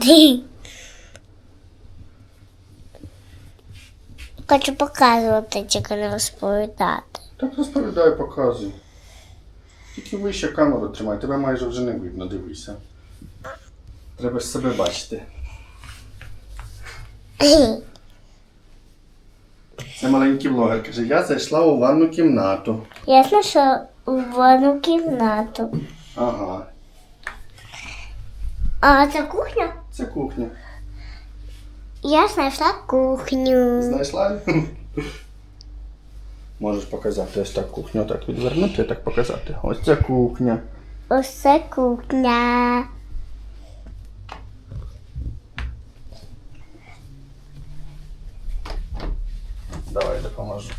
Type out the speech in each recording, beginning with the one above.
Хочу показувати, тільки не розповідати. Так розповідай, показуй. Тільки вище камеру тримай, тебе майже вже не видно, дивися. Треба ж себе бачити. Це маленький блогер каже, я зайшла у ванну кімнату. Я знайшла у ванну кімнату. Ага, А це кухня? Це кухня. Я знайшла кухню. Знайшла? Можеш показати ось так кухню, так відвернути, так показати. Ось це кухня. Ось це кухня. Давай допоможу.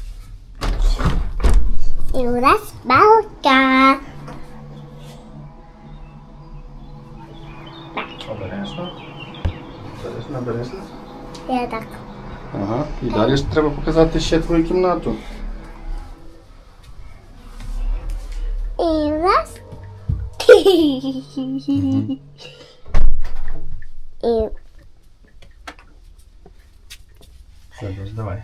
І у нас балка. Обережно. Обережно, обережно. Я так. Ага. І далі ж треба показати ще твою кімнату. І нас. І Все, давай.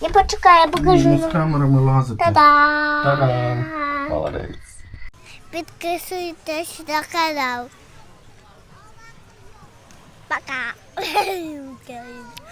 я почекаю, я покажу. Ну, з камерами лазити. Та-дам! Та-дам! Молодець. Підписуйтесь на канал. Oh Okay.